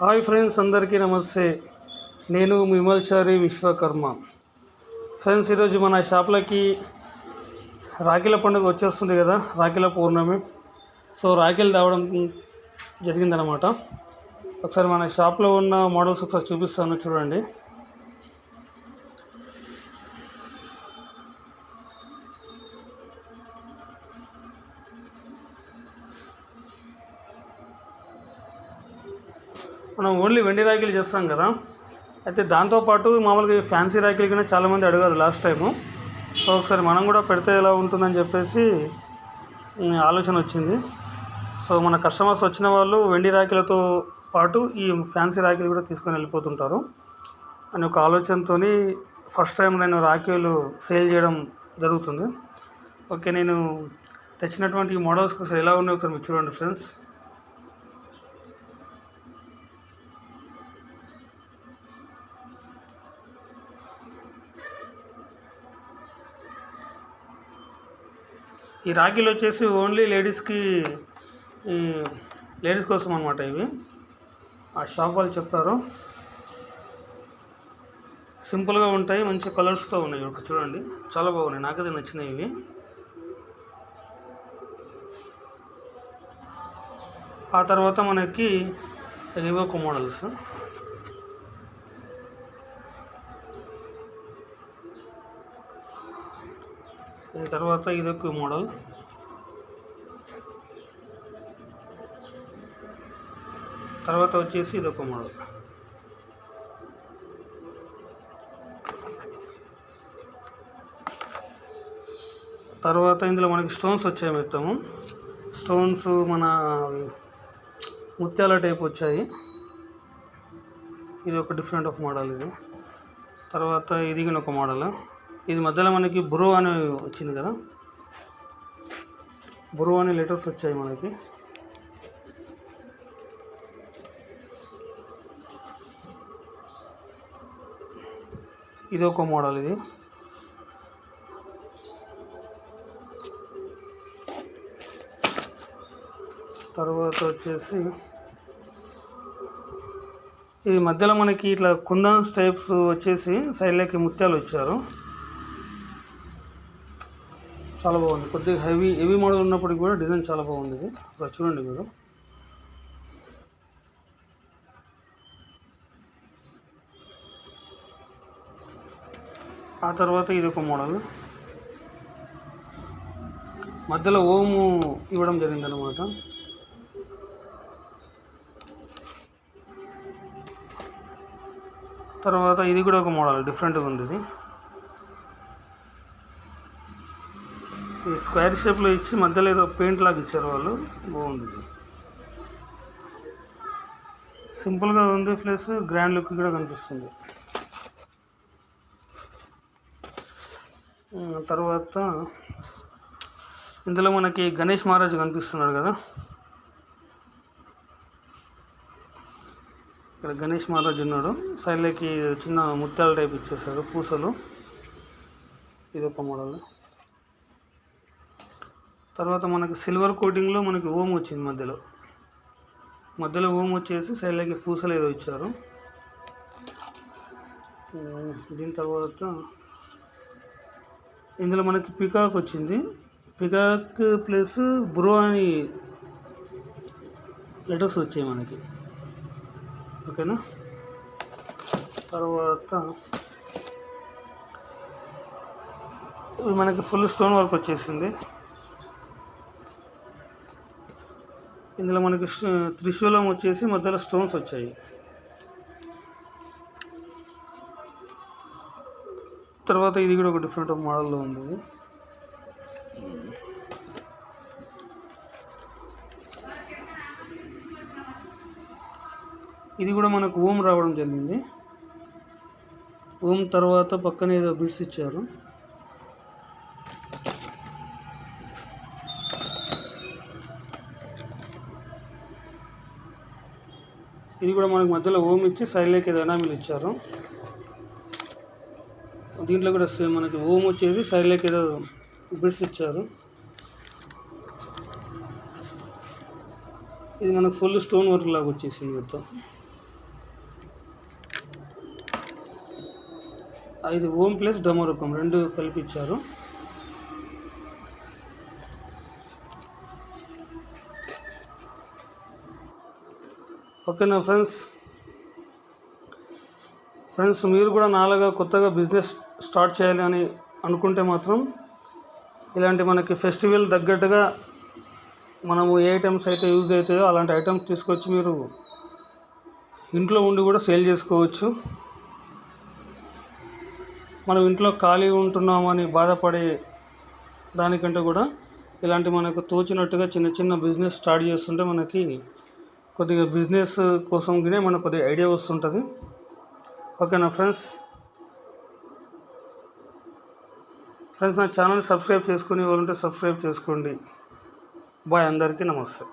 Hi friends అందరికీ నమస్తే. నేను విమల్చారి విశ్వకర్మ. ఫ్రెండ్స్ ఈరోజు మన షాప్లోకి రాఖీల పండుగ వచ్చేస్తుంది కదా రాఖీల పౌర్ణమి. సో రాఖీలు తేవడం జరిగిందనమాట ఒకసారి మన షాప్లో ఉన్న మోడల్స్ ఒకసారి చూపిస్తాను చూడండి. మనం ఓన్లీ వెండి రాఖీలు చేస్తాం కదా. అయితే దాంతోపాటు మామూలుగా ఫ్యాన్సీ రాఖీలు కూడా చాలామంది అడిగారు లాస్ట్ టైము. సో ఒకసారి మనం కూడా పెడితే ఎలా ఉంటుందని చెప్పేసి ఆలోచన వచ్చింది. సో మన కస్టమర్స్ వచ్చిన వాళ్ళు వెండి రాఖీలతో పాటు ఈ ఫ్యాన్సీ రాఖీలు కూడా తీసుకొని వెళ్ళిపోతుంటారు. అని ఒక ఆలోచనతో ఫస్ట్ టైం నేను రాఖీలు సేల్ చేయడం జరుగుతుంది. ఓకే నేను తెచ్చినటువంటి ఈ మోడల్స్ ఒకసారి ఎలా ఉన్నాయో ఒకసారి మీరు చూడండి ఫ్రెండ్స్. ఈ రాఖీలు వచ్చేసి ఓన్లీ లేడీస్కి ఈ లేడీస్ కోసం అనమాట ఇవి. ఆ షాప్ వాళ్ళు చెప్పారు. సింపుల్గా ఉంటాయి మంచి కలర్స్తో ఉన్నాయి. ఒక చూడండి చాలా బాగున్నాయి. నాకైతే నచ్చినాయి ఇవి. ఆ తర్వాత మనకి రివోక్ మోడల్స్ ఈ తర్వాత ఇదొక మోడల్. తర్వాత వచ్చేసి ఇదొక మోడల్. తర్వాత ఇందులో మనకి స్టోన్స్ వచ్చాయి మొత్తము. స్టోన్స్ మన ముత్యాల టైప్ వచ్చాయి. ఇది ఒక డిఫరెంట్ ఆఫ్ మోడల్ ఇది. తర్వాత ఇది ఒక మోడల్. ఇది మధ్యలో మనకి బ్రో అని వచ్చింది కదా? బ్రో అనే లెటర్స్ వచ్చాయి మనకి. ఇది ఒక మోడల్ ఇది. తర్వాత వచ్చేసి ఇది మధ్యలో మనకి ఇట్లా కుందన్స్ టైప్స్ వచ్చేసి సైడ్లోకి ముత్యాలు వచ్చారు. చాలా బాగుంది. కొద్దిగా హెవీ హెవీ మోడల్ ఉన్నప్పటికి కూడా డిజైన్ చాలా బాగుంది. ఇది ఒకసారి చూడండి మీరు. ఆ తర్వాత ఇది ఒక మోడల్ మధ్యలో ఓము ఇవ్వడం జరిగిందనమాట తర్వాత ఇది కూడా ఒక మోడల్ డిఫరెంట్గా ఉంది ఇది. స్క్వేర్ షేప్లో ఇచ్చి మధ్యలో ఏదో పెయింట్ లాగా ఇచ్చారు వాళ్ళు. బాగుంది. సింపుల్గా ఉంది ప్లస్ గ్రాండ్ లుక్ కూడా కనిపిస్తుంది. తర్వాత ఇందులో మనకి గణేష్ మహారాజ్ కనిపిస్తున్నాడు కదా. ఇక్కడ గణేష్ మహారాజ్ ఉన్నాడు. సైడ్లోకి చిన్న ముత్యాల టైప్ ఇచ్చేసాడు పూసలు. ఇది ఒక మోడల్. తర్వాత మనకి సిల్వర్ కోటింగ్లో మనకి ఓం వచ్చింది మధ్యలో. మధ్యలో ఓం వచ్చేసి సైడ్లోకి పూసలు ఏదో ఇచ్చారు. దీని తర్వాత ఇందులో మనకి పికాక్ వచ్చింది. పికాక్ ప్లస్ బ్రో అని లెటర్స్ వచ్చాయి మనకి. ఓకేనా? తర్వాత మనకి ఫుల్ స్టోన్ వర్క్ వచ్చేసింది. ఇందులో మనకి త్రిశూలం వచ్చేసి మధ్యలో స్టోన్స్ వచ్చాయి. తర్వాత ఇది కూడా ఒక డిఫరెంట్ మోడల్లో ఉంది. ఇది. ఇది కూడా మనకు ఓం రావడం జరిగింది. ఓం తర్వాత పక్కన ఏదో బిట్స్ ఇచ్చారు. ఇది కూడా మనకు మధ్యలో ఓమ్ ఇచ్చి సైలేక్ ఏదైనా మీరు ఇచ్చారు. దీంట్లో కూడా సేమ్ మనకి ఓమ్ వచ్చేసి సైడ్లోకి ఏదో బిడ్స్ ఇచ్చారు. ఇది మనకు ఫుల్ స్టోన్ వర్క్ లాగా వచ్చేసింది మొత్తం. ఐదు ఓమ్ ప్లస్ డమోరకం రెండు కలిపి ఇచ్చారు. ఓకేనా ఫ్రెండ్స్. ఫ్రెండ్స్ మీరు కూడా నాలుగా కొత్తగా బిజినెస్ స్టార్ట్ చేయాలి అని అనుకుంటే మాత్రం ఇలాంటి మనకి ఫెస్టివల్ తగ్గట్టుగా మనము ఏ ఐటమ్స్ అయితే యూజ్ అవుతాయో అలాంటి ఐటమ్స్ తీసుకొచ్చి మీరు ఇంట్లో ఉండి కూడా సేల్ చేసుకోవచ్చు. మనం ఇంట్లో ఖాళీ ఉంటున్నామని బాధపడే దానికంటే కూడా ఇలాంటి మనకు తోచినట్టుగా చిన్న చిన్న బిజినెస్ స్టార్ట్ చేస్తుంటే మనకి కొద్దిగా బిజినెస్ కోసం గినే మనకు కొద్దిగా ఐడియా వస్తుంటుంది. ఓకేనా ఫ్రెండ్స్? ఫ్రెండ్స్ నా ఛానల్ సబ్స్క్రైబ్ చేసుకుని వాళ్ళంటే సబ్స్క్రైబ్ చేసుకోండి. బాయ్ అందరికీ నమస్తే.